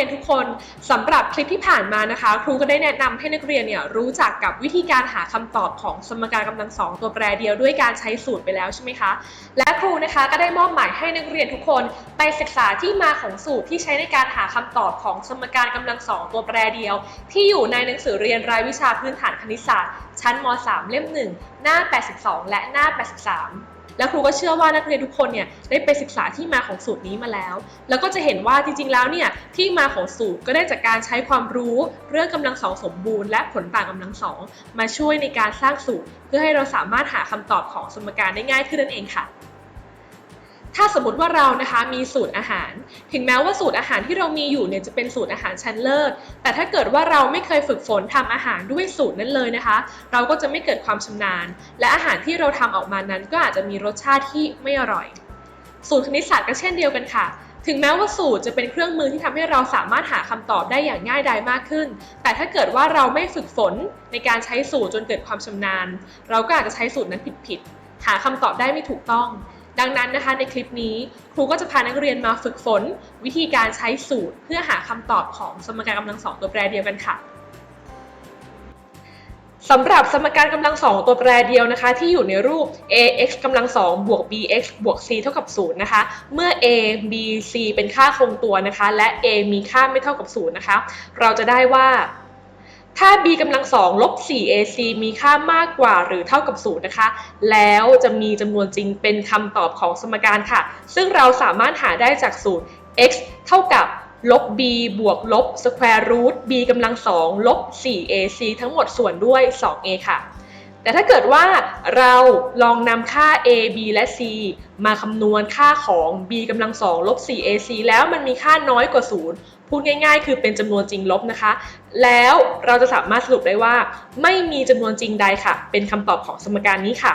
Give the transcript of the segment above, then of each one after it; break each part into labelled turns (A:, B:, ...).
A: วัสดีค่ะนักเรียนทุกคนสำหรับคลิปที่ผ่านมานะคะ ครูก็ได้แนะนำให้นักเรียนเนี่ยรู้จักกับวิธีการหาคำตอบของสมการกำลังสองตัวแปรเดียวด้วยการใช้สูตรไปแล้วใช่ไหมคะ และครูนะคะก็ได้มอบหมายให้นักเรียนทุกคนไปศึกษาที่มาของสูตรที่ใช้ในการหาคำตอบของสมการกำลังสองตัวแปรเดียว ที่อยู่ในหนังสือเรียนรายวิชาพื้นฐานคณิตศาสตร์ ชั้นม .3 เล่ม 1 หน้า 82 และหน้า 83 และครูก็เชื่อว่านักเรียนทุกคนเนี่ยได้ไปศึกษาที่มาของสูตรนี้มาแล้ว แล้วก็จะเห็นว่าจริงๆแล้วเนี่ยที่มาของสูตรก็ได้จากการใช้ความรู้เรื่องกำลังสองสมบูรณ์และผลต่างกำลังสองมาช่วยในการสร้างสูตร เพื่อให้เราสามารถหาคำตอบของสมการได้ง่ายขึ้นนั่นเองค่ะ ถ้าสมมติว่าเรานะคะมีสูตรอาหาร ถึงแม้ว่าสูตรอาหารที่เรามีอยู่เนี่ยจะเป็นสูตรอาหารชั้นเลิศ แต่ถ้าเกิดว่าเราไม่เคยฝึกฝนทำอาหารด้วยสูตรนั้นเลยนะคะ เราก็จะไม่เกิดความชำนาญ และอาหารที่เราทำออกมานั้น ก็อาจจะมีรสชาติที่ไม่อร่อย สูตรคณิตศาสตร์ก็เช่นเดียวกันค่ะถึงแม้ว่าสูตรจะเป็นเครื่องมือที่ทำให้เราสามารถหาคำตอบได้อย่างง่ายดายมากขึ้น แต่ถ้าเกิดว่าเราไม่ฝึกฝนในการใช้สูตรจนเกิดความชำนาญ เราก็อาจจะใช้สูตรนั้นผิดๆ หาคำตอบได้ไม่ถูกต้อง ดังนั้นนะคะในคลิปนี้ครูก็จะพานักเรียนมาฝึกฝน วิธีการใช้สูตรเพื่อหาคำตอบของสมการกำลังสองตัวแปรเดียวกันค่ะสำหรับสมการกำลังสองตัวแปรเดียวนะคะ ที่อยู่ในรูป ax กำลังสองบวก bx บวก c เท่ากับ0นะคะ เมื่อ a b c เป็นค่าคงตัวนะคะ และ a มีค่าไม่เท่ากับ0นะคะ เราจะได้ว่า ถ้า b กำลังสองลบ 4ac มีค่ามากกว่าหรือเท่ากับ0นะคะ แล้วจะมีจำนวนจริงเป็นคำตอบของสมการค่ะ ซึ่งเราสามารถหาได้จากสูตร x เท่ากับลบ b บวกลบ square root b กำลังสองลบ 4ac ทั้งหมดส่วนด้วย 2a ค่ะ แต่ถ้าเกิดว่าเราลองนำค่า a b และ c มาคำนวณค่าของ b กำลังสองลบ 4ac แล้วมันมีค่าน้อยกว่า 0 พูดง่าย ๆ คือเป็นจำนวนจริงลบนะคะ แล้วเราจะสามารถสรุปได้ว่า ไม่มีจำนวนจริงใดค่ะ เป็นคำตอบของสมการนี้ค่ะ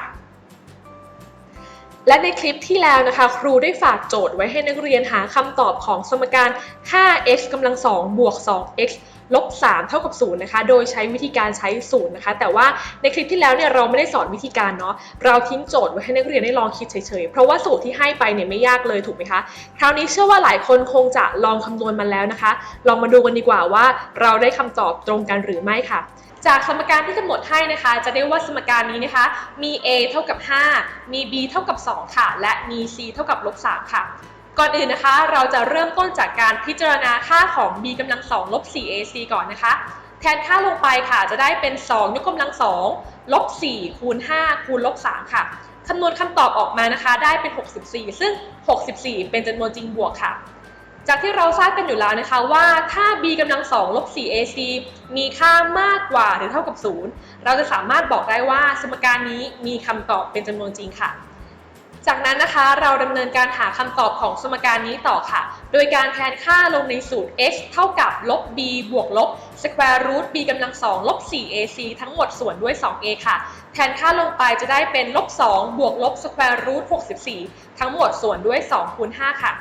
A: และในคลิปที่แล้วนะคะ ครูได้ฝากโจทย์ไว้ให้นักเรียนหาคำตอบของสมการ 5x กำลัง2บวก 2x ลบ3เท่ากับ0นะคะ โดยใช้วิธีการใช้สูตรนะคะ แต่ว่าในคลิปที่แล้วเนี่ยเราไม่ได้สอนวิธีการเนาะ เราทิ้งโจทย์ไว้ให้นักเรียนได้ลองคิดเฉยๆ เพราะว่าสูตรที่ให้ไปเนี่ยไม่ยากเลยถูกไหมคะ คราวนี้เชื่อว่าหลายคนคงจะลองคำนวณมันแล้วนะคะ ลองมาดูกันดีกว่าว่าเราได้คำตอบตรงกันหรือไม่ค่ะจากสมการที่กำหนดให้นะคะ จะได้ว่าสมการนี้นะคะ มี a เท่ากับ 5 มี b เท่ากับ 2 ค่ะ และมี c เท่ากับลบ3ค่ะ ก่อนอื่นนะคะ เราจะเริ่มต้นจากการพิจารณาค่าของ b กำลัง2ลบ 4ac ก่อนนะคะ แทนค่าลงไปค่ะจะได้เป็น 2 ยกกำลัง2ลบ 4 คูณ 5 คูณลบ 3 ค่ะคำนวณคำตอบออกมานะคะ ได้เป็น 64 ซึ่ง 64 เป็นจำนวนจริงบวกค่ะ จากที่เราทราบกันอยู่แล้วนะคะว่าถ้า b กำลัง2ลบ 4ac มีค่ามากกว่าหรือเท่ากับ 0 เราจะสามารถบอกได้ว่าสมการนี้มีคำตอบเป็นจำนวนจริงค่ะ จากนั้นนะคะเราดำเนินการหาคำตอบของสมการนี้ต่อค่ะ โดยการแทนค่าลงในสูตร x เท่ากับลบ b บวกลบ square root b กำลัง2ลบ 4ac ทั้งหมดส่วนด้วย 2a ค่ะ แทนค่าลงไปจะได้เป็นลบ 2 บวกลบ square root 64 ทั้งหมดส่วนด้วย2คูณ5ค่ะ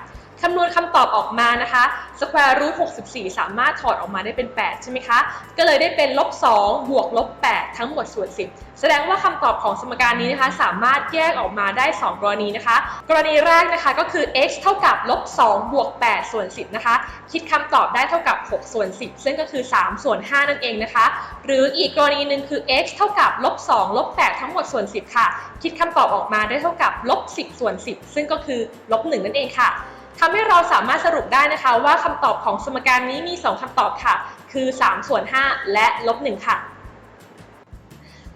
A: คำนวณคำตอบออกมานะคะ square root 64 สามารถถอดออกมาได้เป็น 8 ใช่ไหมคะ ก็เลยได้เป็นลบ2บวกลบ8ทั้งหมดส่วน 10 แสดงว่าคำตอบของสมการนี้นะคะ สามารถแยกออกมาได้ 2 กรณีนะคะ กรณีแรกนะคะก็คือ x เท่ากับลบ2บวก8ส่วน 10 นะคะ คิดคำตอบได้เท่ากับ 6 ส่วน 10 ซึ่งก็คือ 3 ส่วน 5 นั่นเองนะคะ หรืออีกกรณีหนึ่งคือ x เท่ากับลบ2ลบ8ทั้งหมดส่วน 10 ค่ะ คิดคำตอบออกมาได้เท่ากับลบ10ส่วน 10 ซึ่งก็คือลบ1นั่นเองค่ะ ทำให้เราสามารถสรุปได้นะคะว่าคำตอบของสมการนี้มี 2คำตอบค่ะ คือ 3 ส่วน 5 และลบ1ค่ะ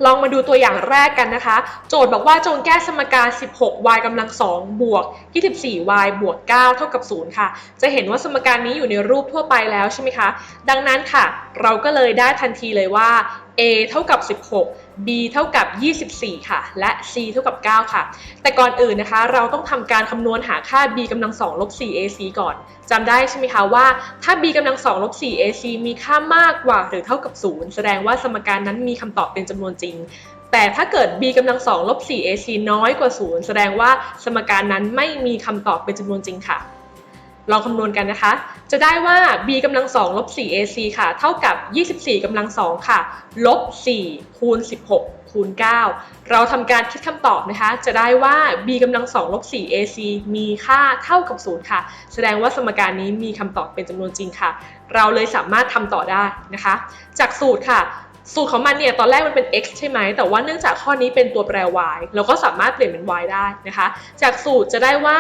A: ลองมาดูตัวอย่างแรกกันนะคะ โจทย์บอกว่าจงแก้สมการ 16y กำลัง 2 บวก 24y บวก 9 เท่ากับ 0 ค่ะ จะเห็นว่าสมการนี้อยู่ในรูปทั่วไปแล้วใช่ไหมคะ ดังนั้นค่ะ เราก็เลยได้ทันทีเลยว่า a เท่ากับ 16 b เท่ากับ 24 ค่ะ และ c เท่ากับ 9 ค่ะ แต่ก่อนอื่นนะคะ เราต้องทำการคำนวณหาค่า b กำลัง2ลบ 4ac ก่อนจำได้ใช่ไหมคะว่า ถ้า b กำลัง2ลบ 4ac มีค่ามากกว่าหรือเท่ากับ 0 แสดงว่าสมการนั้นมีคำตอบเป็นจำนวนจริง แต่ถ้าเกิด b กำลัง2ลบ 4ac น้อยกว่า 0 แสดงว่าสมการนั้นไม่มีคำตอบเป็นจำนวนจริงค่ะ ลองคำนวณกันนะคะ จะได้ว่า b กำลัง2ลบ 4ac ค่ะ เท่ากับ 24กำลัง2ค่ะ ลบ 4 คูณ 16 คูณ 9 เราทำการคิดคำตอบนะคะ จะได้ว่า b กำลัง2ลบ 4 ac มีค่าเท่ากับ 0 ค่ะ แสดงว่าสมการนี้มีคำตอบเป็นจำนวนจริงค่ะ เราเลยสามารถทำต่อได้นะคะ จากสูตรค่ะ สูตรของมันเนี่ยตอนแรกมันเป็น x ใช่ไหม แต่ว่าเนื่องจากข้อนี้เป็นตัวแปร y เราก็สามารถเปลี่ยนเป็น y ได้นะคะ จากสูตรจะได้ว่า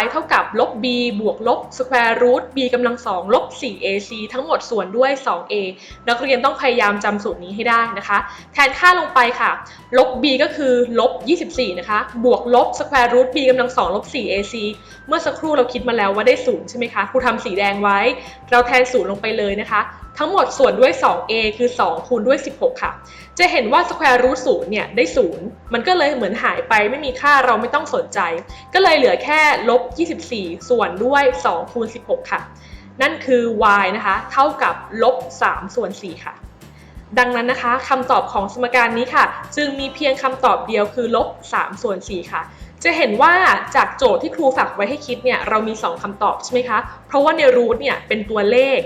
A: y เท่ากับลบ b บวกลบ square root b กำลัง2ลบ 4ac ทั้งหมดส่วนด้วย 2a นักเรียนต้องพยายามจำสูตรนี้ให้ได้นะคะ แทนค่าลงไปค่ะ ลบ b ก็คือลบ 24 นะคะ บวกลบ square root b กำลัง2ลบ 4ac เมื่อสักครู่เราคิดมาแล้วว่าได้ศูนย์ใช่ไหมคะ ครูทำสีแดงไว้ เราแทนศูนย์ลงไปเลยนะคะ ทั้งหมดส่วนด้วย 2a คือ 2 คูณด้วย 16 ค่ะ จะเห็นว่า square root 0เนี่ยได้ 0 มันก็เลยเหมือนหายไปไม่มีค่าเราไม่ต้องสนใจ ก็เลยเหลือแค่ลบ 24 ส่วนด้วย 2 คูณ 16 ค่ะ นั่นคือ y นะคะ เท่ากับลบ 3 ส่วน 4 ค่ะ ดังนั้นนะคะคำตอบของสมการนี้ค่ะ จึงมีเพียงคำตอบเดียวคือลบ 3 ส่วน 4 ค่ะจะเห็นว่าจากโจทย์ที่ครูฝากไว้ให้คิดเนี่ยเรามี 2คำตอบใช่ไหมคะ เพราะว่าในรูทเนี่ยเป็นตัวเลข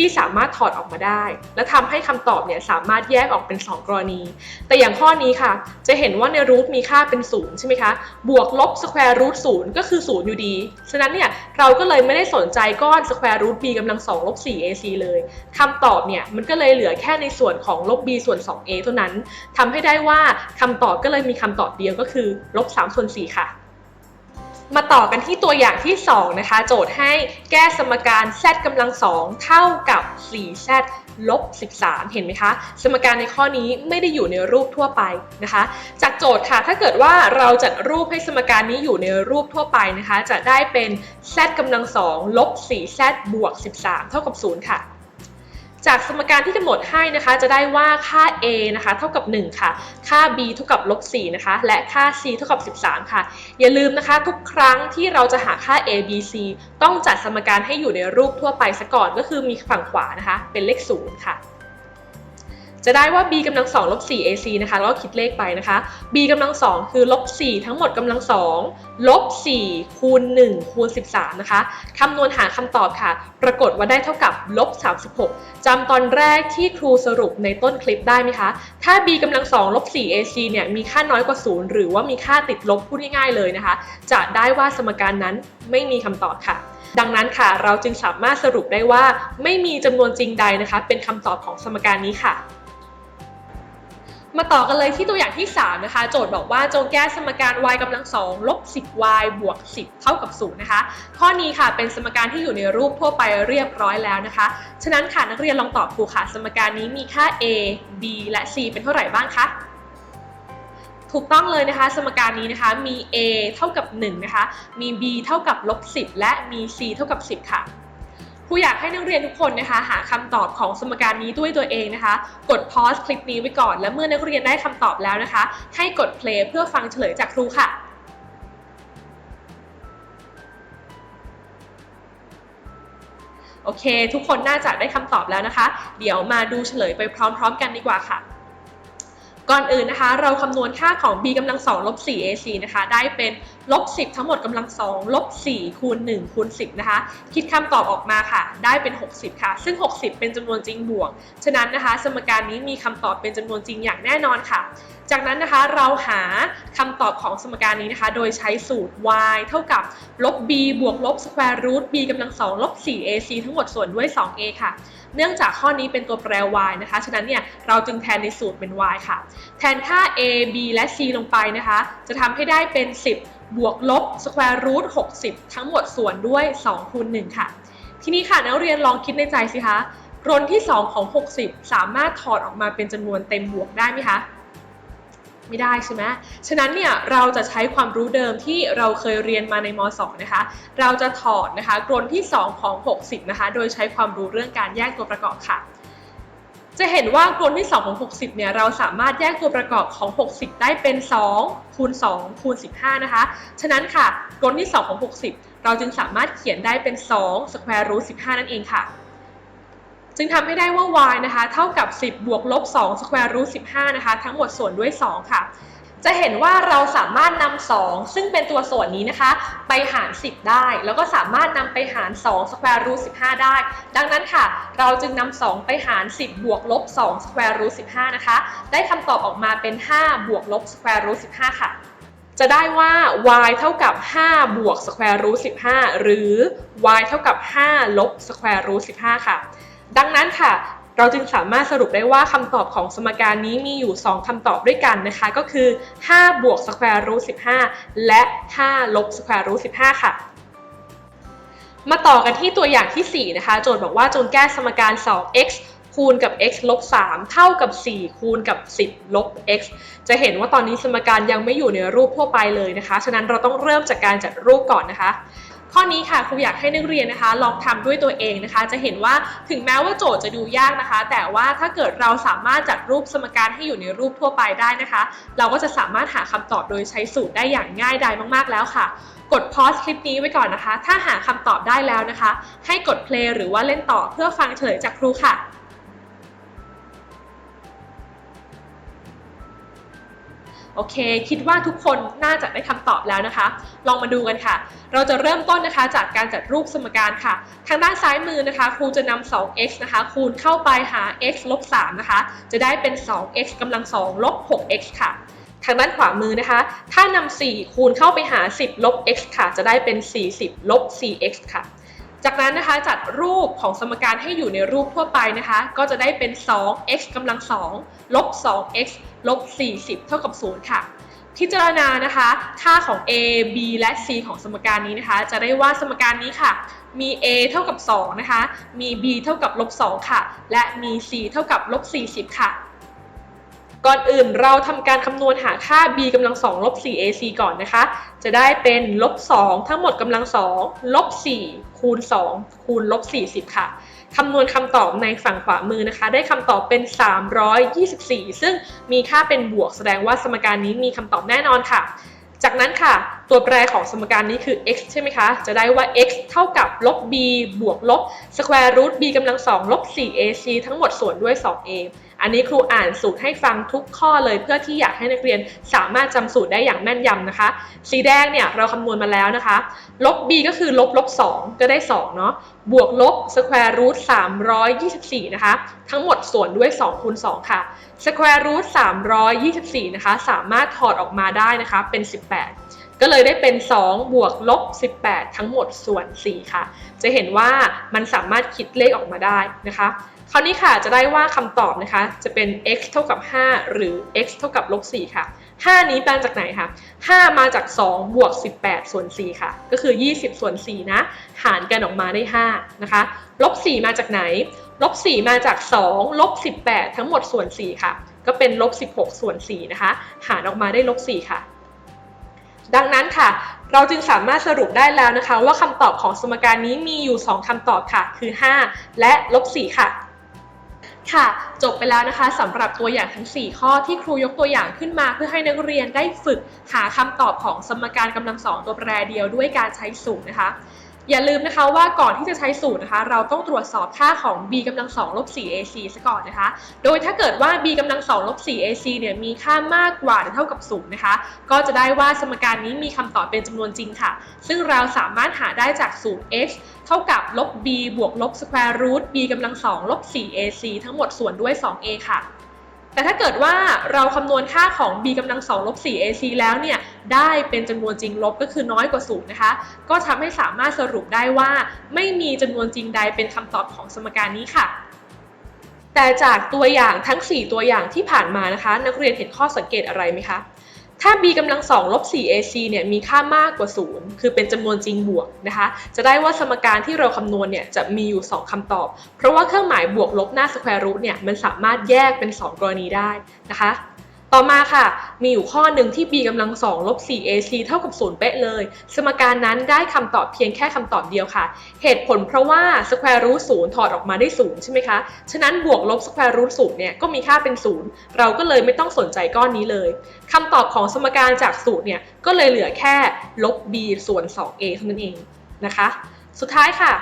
A: ที่สามารถถอดออกมาได้ และทำให้คำตอบเนี่ยสามารถแยกออกเป็น 2 กรณี แต่อย่างข้อนี้ค่ะ จะเห็นว่าในรูทมีค่าเป็น0ใช่ไหมคะ บวกลบสแควร์รูท0ก็คือ0อยู่ดี ฉะนั้นเนี่ยเราก็เลยไม่ได้สนใจก้อนสแควร์รูท b กำลัง2ลบ 4ac เลยคำตอบเนี่ยมันก็เลยเหลือแค่ในส่วนของลบ b ส่วน 2a เท่านั้นทำให้ได้ว่าคำตอบก็เลยมีคำตอบเดียวก็คือลบ3ส่วน4ค่ะ มาต่อกันที่ตัวอย่างที่ 2 นะคะ โจทย์ให้แก้สมการ z กำลัง2เท่ากับ 4z ลบ 13 เห็นไหมคะ สมการในข้อนี้ไม่ได้อยู่ในรูปทั่วไปนะคะ จากโจทย์ค่ะ ถ้าเกิดว่าเราจัดรูปให้สมการนี้อยู่ในรูปทั่วไปนะคะ จะได้เป็น z กำลัง2ลบ 4z บวก 13 เท่ากับ 0 ค่ะ จากสมการที่กำหนดให้นะคะจะได้ว่าค่า a นะคะเท่ากับ 1 ค่ะ ค่า b เท่ากับลบ4นะคะ และค่า c เท่ากับ 13 ค่ะ อย่าลืมนะคะทุกครั้งที่เราจะหาค่า a b c ต้องจัดสมการให้อยู่ในรูปทั่วไปซะก่อนก็คือมีฝั่งขวานะคะ เป็นเลข0ค่ะ จะได้ว่า b กำลัง2ลบ 4 ac นะคะแล้วก็คิดเลขไปนะคะ b กำลัง2คือลบ 4 ทั้งหมดกำลัง2ลบ 4 คูณ 1 คูณ 13 นะคะคำนวณหาคำตอบค่ะ ปรากฏว่าได้เท่ากับลบ 36จำตอนแรกที่ครูสรุปในต้นคลิปได้ไหมคะ ถ้า b กำลัง2ลบ 4 ac เนี่ยมีค่าน้อยกว่า 0 หรือว่ามีค่าติดลบพูดง่ายๆเลยนะคะ จะได้ว่าสมการนั้นไม่มีคำตอบค่ะดังนั้นค่ะ เราจึงสามารถสรุปได้ว่า ไม่มีจำนวนจริงใดนะคะ เป็นคำตอบของสมการนี้ค่ะ มาต่อกันเลยที่ตัวอย่างที่ 3 นะคะ โจทย์บอกว่าจงแก้สมการ y กำลัง2ลบ 10y บวก 10 เท่ากับ0นะคะ ข้อนี้ค่ะเป็นสมการที่อยู่ในรูปทั่วไปเรียบร้อยแล้วนะคะ ฉะนั้นค่ะนักเรียนลองตอบครูค่ะ สมการนี้มีค่า a b และ c เป็นเท่าไหร่บ้างคะถูกต้องเลยนะคะ สมการนี้นะคะมี a เท่ากับ1นะคะมี b เท่ากับลบ10และมี c เท่ากับ 10 ค่ะ ครูอยากให้นักเรียนทุกคนนะคะ หาคำตอบของสมการนี้ด้วยตัวเองนะคะ กดพอยส์คลิปนี้ไว้ก่อน และเมื่อนักเรียนได้คำตอบแล้วนะคะ ให้กดเพลย์เพื่อฟังเฉลยจากครูค่ะโอเค ทุกคนน่าจะได้คำตอบแล้วนะคะ เดี๋ยวมาดูเฉลยไปพร้อม ๆ กันดีกว่าค่ะ ก่อนอื่นนะคะ เราคำนวณค่าของ b กำลัง2ลบ 4ac นะคะ ได้เป็น ลบ 10 ทั้งหมดกำลัง2ลบ 4 คูณ 1 คูณ 10 นะคะ คิดคำตอบออกมาค่ะ ได้เป็น 60 ค่ะ ซึ่ง 60 เป็นจำนวนจริงบวก ฉะนั้นนะคะ สมการนี้มีคำตอบเป็นจำนวนจริงอย่างแน่นอนค่ะ จากนั้นนะคะเราหาคำตอบของสมการนี้นะคะ โดยใช้สูตร y เท่ากับลบ b บวกลบ square root b กำลัง2ลบ 4ac ทั้งหมดส่วนด้วย 2a ค่ะเนื่องจากข้อนี้เป็นตัวแปร y นะคะ ฉะนั้นเนี่ยเราจึงแทนในสูตรเป็น y ค่ะ แทนค่า a b และ c ลงไปนะคะ จะทำให้ได้เป็น 10 บวกลบ square root 60 ทั้งหมดส่วนด้วย2คูณ1ค่ะ ทีนี้ค่ะนักเรียนลองคิดในใจสิคะรนที่ 2 ของ 60 สามารถถอดออกมาเป็นจำนวนเต็มบวกได้ไหมคะไม่ได้ใช่ไหมฉะนั้นเนี่ยเราจะใช้ความรู้เดิมที่เราเคยเรียนมาในม .2 นะคะ เราจะถอดนะคะกรนที่ 2 ของ 60 นะคะ โดยใช้ความรู้เรื่องการแยกตัวประกอบค่ะ จะเห็นว่ากรนที่ 2 ของ 60 เนี่ย เราสามารถแยกตัวประกอบของ 60 ได้เป็น 2 คูณ 2 คูณ 15 นะคะ ฉะนั้นค่ะกรนที่ 2 ของ 60 เราจึงสามารถเขียนได้เป็น 2 square root 15 นั่นเองค่ะ จึงทำให้ได้ว่า y นะคะ เท่ากับ 10 บวกลบ 2 square root 15 นะคะ ทั้งหมดส่วนด้วย 2 ค่ะ จะเห็นว่าเราสามารถนำ2ซึ่งเป็นตัวส่วนนี้นะคะ ไปหาร 10 ได้ แล้วก็สามารถนำไปหาร2 square root 15 ได้ ดังนั้นค่ะ เราจึงนำ2ไปหาร 10 บวกลบ2 square root 15 นะคะ ได้คำตอบออกมาเป็น 5 บวกลบ square root 15 ค่ะ จะได้ว่า y เท่ากับ 5 บวก square root 15 หรือ y เท่ากับ 5 ลบ square root 15 ค่ะ ดังนั้นค่ะ เราจึงสามารถสรุปได้ว่าคำตอบของสมการนี้มีอยู่ 2คำตอบด้วยกันนะคะ ก็คือ 5 บวก square root 15 และ 5 ลบ square root 15 ค่ะมาต่อกันที่ตัวอย่างที่ 4 นะคะ โจทย์บอกว่าจงแก้สมการ 2x คูณกับ x ลบ3เท่ากับ 4 คูณกับ 10 ลบ x จะเห็นว่าตอนนี้สมการยังไม่อยู่ในรูปทั่วไปเลยนะคะ ฉะนั้นเราต้องเริ่มจากการจัดรูปก่อนนะคะ ข้อนี้ค่ะครูอยากให้นักเรียนนะคะ ลองทำด้วยตัวเองนะคะ จะเห็นว่าถึงแม้ว่าโจทย์จะดูยากนะคะ แต่ว่าถ้าเกิดเราสามารถจัดรูปสมการให้อยู่ในรูปทั่วไปได้นะคะ เราก็จะสามารถหาคำตอบโดยใช้สูตรได้อย่างง่ายดายมาก ๆ แล้วค่ะ กดพอสคลิปนี้ไว้ก่อนนะคะ ถ้าหาคำตอบได้แล้วนะคะ ให้กดเพลย์หรือว่าเล่นต่อเพื่อฟังเฉลยจากครูค่ะ โอเค คิดว่าทุกคนน่าจะได้คำตอบแล้วนะคะ ลองมาดูกันค่ะ เราจะเริ่มต้นนะคะจากการจัดรูปสมการค่ะ ทางด้านซ้ายมือนะคะ ครูจะนำ 2x นะคะ คูณเข้าไปหา x ลบ 3 นะคะ จะได้เป็น 2x กำลัง 2 ลบ 6x ค่ะทางด้านขวามือนะคะ ถ้านำ4คูณเข้าไปหา 10 ลบ x ค่ะ จะได้เป็น 40 ลบ 4x ค่ะ จากนั้นนะคะจัดรูปของสมการให้อยู่ในรูปทั่วไปนะคะ ก็จะได้เป็น 2x กำลัง 2 ลบ 2x ลบ 40 เท่ากับ 0 ค่ะ พิจารณานะคะ ค่าของ a b และ c ของสมการนี้นะคะ จะได้ว่าสมการนี้ค่ะ มี a เท่ากับ 2 นะคะ มี b เท่ากับลบ 2 ค่ะ และมี c เท่ากับลบ 40 ค่ะ ก่อนอื่นเราทำการคำนวณหาค่า b กำลัง2ลบ 4ac ก่อนนะคะ จะได้เป็นลบ 2 ทั้งหมดกำลัง2ลบ 4 คูณ 2 คูณลบ 40 ค่ะ คำนวณคำตอบในฝั่งขวามือนะคะ ได้คำตอบเป็น 324 ซึ่งมีค่าเป็นบวก แสดงว่าสมการนี้มีคำตอบแน่นอนค่ะ จากนั้นค่ะ ตัวแปรของสมการนี้คือ x ใช่ไหมคะ จะได้ว่า x เท่ากับลบ b บวกลบ square root b กำลัง2ลบ 4ac ทั้งหมดส่วนด้วย 2a อันนี้ครูอ่านสูตรให้ฟังทุกข้อเลยเพื่อที่อยากให้นักเรียนสามารถจำสูตรได้อย่างแม่นยำนะคะ สีแดงเนี่ยเราคำนวณมาแล้วนะคะ ลบ b ก็คือลบลบ2ก็ได้2เนาะ บวกลบ square root 324นะคะ ทั้งหมดส่วนด้วย2คูณ2ค่ะ square root 324นะคะ สามารถถอดออกมาได้นะคะ เป็น 18ก็เลยได้เป็น 2 บวกลบ 18 ทั้งหมดส่วน 4 ค่ะ จะเห็นว่ามันสามารถคิดเลขออกมาได้นะคะ คราวนี้ค่ะจะได้ว่าคำตอบนะคะจะเป็น x เท่ากับ 5 หรือ x เท่ากับลบ4ค่ะ 5 นี้มาจากไหนคะ 5 มาจาก 2 บวก 18 ส่วน 4 ค่ะ ก็คือ 20 ส่วน 4 นะ หารกันออกมาได้ 5 นะคะ ลบ 4 มาจากไหน ลบ 4 มาจาก 2 ลบ 18 ทั้งหมดส่วน 4 ค่ะ ก็เป็นลบ 16 ส่วน 4 นะคะ หารออกมาได้ลบ 4 ค่ะ ดังนั้นค่ะเราจึงสามารถสรุปได้แล้วนะคะ ว่าคำตอบของสมการนี้มีอยู่ 2คำตอบค่ะ คือ 5 และลบ 4 ค่ะ ค่ะ จบไปแล้วนะคะสำหรับตัวอย่างทั้ง 4 ข้อที่ครูยกตัวอย่างขึ้นมา เพื่อให้นักเรียนได้ฝึกหาคำตอบของสมการกำลังสองตัวแปรเดียวด้วยการใช้สูตรนะคะ อย่าลืมนะคะว่าก่อนที่จะใช้สูตรนะคะ เราต้องตรวจสอบค่าของ b กำลัง2ลบ 4ac ซะก่อนนะคะ โดยถ้าเกิดว่า b กำลัง2ลบ 4ac เนี่ยมีค่ามากกว่าหรือเท่ากับ0นะคะ ก็จะได้ว่าสมการนี้มีคำตอบเป็นจำนวนจริงค่ะ ซึ่งเราสามารถหาได้จากสูตร x เท่ากับลบ b บวกลบ square root b กำลัง2ลบ 4ac ทั้งหมดส่วนด้วย 2a ค่ะ แต่ถ้าเกิดว่าเราคำนวณค่าของ b กำลัง2ลบ 4ac แล้วเนี่ย ได้เป็นจำนวนจริงลบก็คือน้อยกว่าศูนะคะ ก็ทำให้สามารถสรุปได้ว่า ไม่มีจำนวนจริงใดเป็นคำตอบของสมการนี้ค่ะ แต่จากตัวอย่างทั้ง 4 ตัวอย่างที่ผ่านมานะคะ นักเรียนเห็นข้อสังเกตอะไรไหมคะ ถ้า b กำลัง2ลบ 4ac เนี่ยมีค่ามากกว่า 0 คือเป็นจำนวนจริงบวกนะคะ จะได้ว่าสมการที่เราคำนวณเนี่ยจะมีอยู่ 2คำตอบ เพราะว่าเครื่องหมายบวกลบหน้าสแควรูตเนี่ยมันสามารถแยกเป็น 2 กรณีได้นะคะ ต่อมาค่ะ มีอยู่ข้อหนึ่งที่ b กำลัง2ลบ 4ac เท่ากับ0เป๊ะเลย สมการนั้นได้คำตอบเพียงแค่คำตอบเดียวค่ะ เหตุผลเพราะว่า square root 0ถอดออกมาได้0ใช่ไหมคะ ฉะนั้นบวกลบ square root 0เนี่ยก็มีค่าเป็น 0 เราก็เลยไม่ต้องสนใจก้อนนี้เลยคำตอบของสมการจากสูตรเนี่ยก็เลยเหลือแค่ลบ b ส่วน 2a เท่านั้นเองนะคะ สุดท้ายค่ะ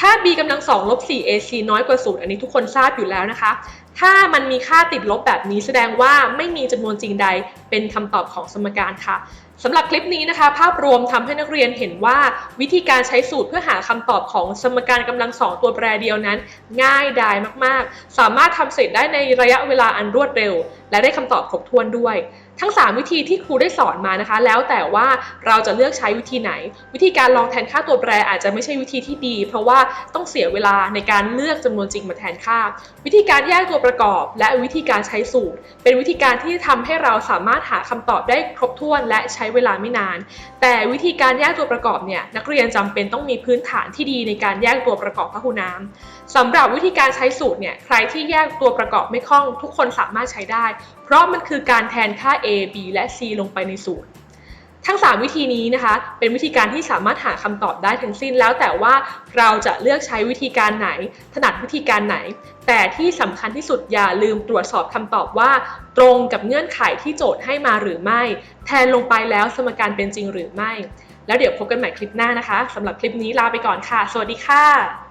A: ถ้า b กำลัง2ลบ 4ac น้อยกว่า0อันนี้ทุกคนทราบอยู่แล้วนะคะ ถ้ามันมีค่าติดลบแบบนี้แสดงว่าไม่มีจำนวนจริงใดเป็นคำตอบของสมการค่ะ สำหรับคลิปนี้นะคะ ภาพรวมทำให้นักเรียนเห็นว่า วิธีการใช้สูตรเพื่อหาคำตอบของสมการกำลังสองตัวแปรเดียวนั้น ง่ายดายมากๆ สามารถทำเสร็จได้ในระยะเวลาอันรวดเร็ว และได้คำตอบครบถ้วนด้วย ทั้ง 3 วิธีที่ครูได้สอนมานะคะ แล้วแต่ว่าเราจะเลือกใช้วิธีไหน วิธีการลองแทนค่าตัวแปรอาจจะไม่ใช่วิธีที่ดี เพราะว่าต้องเสียเวลาในการเลือกจำนวนจริงมาแทนค่า วิธีการแยกตัวประกอบ และวิธีการใช้สูตร เป็นวิธีการที่ทำให้เราสามารถหาคำตอบได้ครบถ้วน และใช้เวลาไม่นาน แต่วิธีการแยกตัวประกอบเนี่ยนักเรียนจำเป็นต้องมีพื้นฐานที่ดีในการแยกตัวประกอบพหุน้ำสำหรับวิธีการใช้สูตรเนี่ยใครที่แยกตัวประกอบไม่คล่อง ทุกคนสามารถใช้ได้ เพราะมันคือการแทนค่า a b และ c ลงไปในสูตร ทั้ง 3 วิธีนี้นะคะ เป็นวิธีการที่สามารถหาคำตอบได้ทั้งสิ้นแล้วแต่ว่าเราจะเลือกใช้วิธีการไหน ถนัดวิธีการไหน แต่ที่สำคัญที่สุดอย่าลืมตรวจสอบคำตอบว่า ตรงกับเงื่อนไขที่โจทย์ให้มาหรือไม่ แทนลงไปแล้วสมการเป็นจริงหรือไม่ แล้วเดี๋ยวพบกันใหม่คลิปหน้านะคะสำหรับคลิปนี้ลาไปก่อนค่ะ สวัสดีค่ะ